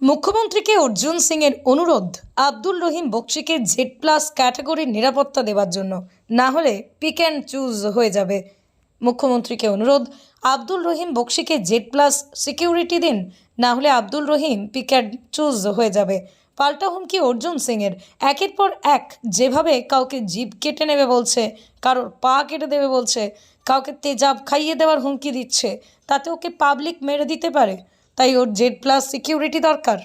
মুখ্যমন্ত্রীকে অর্জুন সিং এর অনুরোধ আব্দুল রহিম বক্সিকে জেড প্লাস ক্যাটাগরির নিরাপত্তা দেওয়ার জন্য। না হলে পিক অ্যান্ড চুজ হয়ে যাবে। মুখ্যমন্ত্রীকে অনুরোধ, আব্দুল রহিম বক্সিকে জেড প্লাস সিকিউরিটি দিন। না হলে Abdul Rahim pick and choose হয়ে যাবে। পাল্টা হুমকি অর্জুন সিংয়ের। একের পর এক যেভাবে কাউকে জিভ কেটে নেবে বলছে, কারোর পা কেটে দেবে বলছে, কাউকে তেজাব খাইয়ে দেওয়ার হুমকি দিচ্ছে, তাতে ওকে পাবলিক মেরে দিতে পারে। তাই ওর জেড প্লাস সিকিউরিটি দরকার।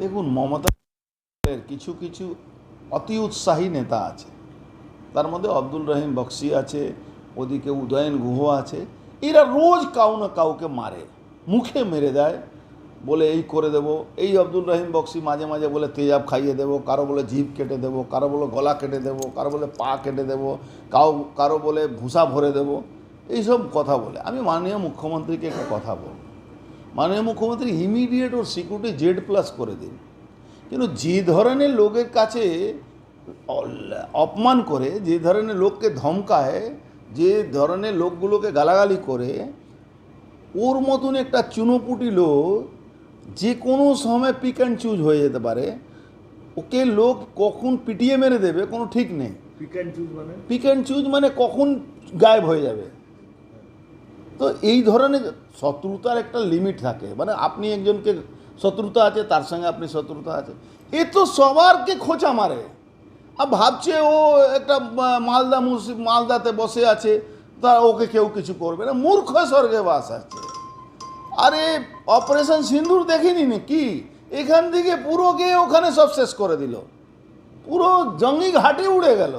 দেখুন, মমতা কিছু কিছু অতি উৎসাহী নেতা আছে। তার মধ্যে আব্দুল রহিম বক্সি আছে, ওদিকে উদয়ন গুহ আছে। এরা রোজ কাউ না কাউকে মারে, মুখে মেরে দেয়, বলে এই করে দেব, এই আব্দুল রহিম বক্সি মাঝে মাঝে বলে তেজাব খাইয়ে দেবো, কারও বলে জিভ কেটে দেবো, কারও বলে গলা কেটে দেবো, কারও বলে পা কেটে দেবো, কাউ, কারও বলে ভুসা ভরে দেবো। এইসব কথা বলে। আমি মাননীয় মুখ্যমন্ত্রীকে একটা কথা বলব। মাননীয় মুখ্যমন্ত্রী ইমিডিয়েট ওর সিকিউরিটি জেড প্লাস করে দিন। কিন্তু যে ধরনের লোকের কাছে অপমান করে যে ধরনের লোককে ধমকায় যে ধরনের লোকগুলোকে গালাগালি করে ওর মতন একটা চুনোপুটি লোক যে কোনো সময় পিক অ্যান্ড চুজ হয়ে যেতে পারে। ওকে লোক কখন পিটিয়ে মেরে দেবে কোনো ঠিক নেই। পিক অ্যান্ড চুজ মানে? পিক অ্যান্ড চুজ মানে কখন গায়েব হয়ে যাবে। তো এই ধরনের শত্রুতার একটা লিমিট থাকে। মানে আপনি একজনকে শত্রুতা আছে, তার সঙ্গে আপনি শত্রুতা আছে। এ তো সবারকে খোঁচা মারে। আর ভাবছে ও একটা মালদা মুর্শি মালদাতে বসে আছে, তা ওকে কেউ কিছু করবে না। মূর্খ স্বর্গে বাস আছে। আরে, অপারেশন সিন্দুর দেখিনি না, কি? এখান থেকে পুরো গিয়ে ওখানে সব শেষ করে দিল। পুরো জঙ্গি ঘাটে উড়ে গেল।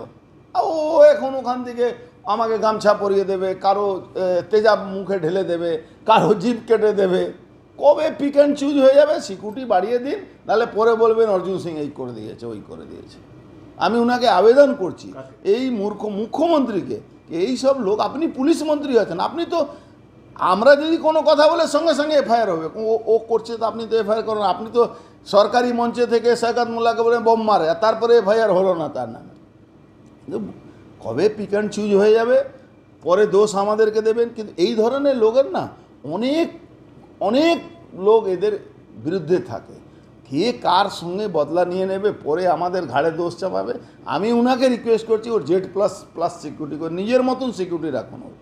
ও এখন ওখান থেকে আমাকে গামছা পরিয়ে দেবে, কারও তেজাব মুখে ঢেলে দেবে, কারও জিভ কেটে দেবে। কবে পিক অ্যান্ড চুজ হয়ে যাবে, সিকিউরিটি বাড়িয়ে দিন, নাহলে পরে বলবেন অর্জুন সিং এই করে দিয়েছে, ওই করে দিয়েছে। আমি ওনাকে আবেদন করছি, এই মূর্খ মুখ্যমন্ত্রীকে এই সব লোক, আপনি পুলিশ মন্ত্রী আছেন, আপনি তো, আমরা যদি কোনো কথা বলে সঙ্গে সঙ্গে এফআইআর হবে, ও ও করছে তো আপনি তো এফআইআর করেন আপনি তো সরকারি মঞ্চে থেকে সৈকত মোল্লাকে বলে বোম মারে তারপরে এফআইআর হলো না তার নামে। কবে পিক অ্যান্ড চুজ হয়ে যাবে, পরে দোষ আমাদেরকে দেবেন, কিন্তু এই ধরনের লোকের না অনেক অনেক লোক এদের বিরুদ্ধে থাকে। কে কার সঙ্গে বদলা নিয়ে নেবে, পরে আমাদের ঘাড়ে দোষ চাপাবে, আমি উনাকে রিকোয়েস্ট করছি, ওর জেড প্লাস প্লাস সিকিউরিটি করে, নিজের মতন সিকিউরিটি রাখুন ওর।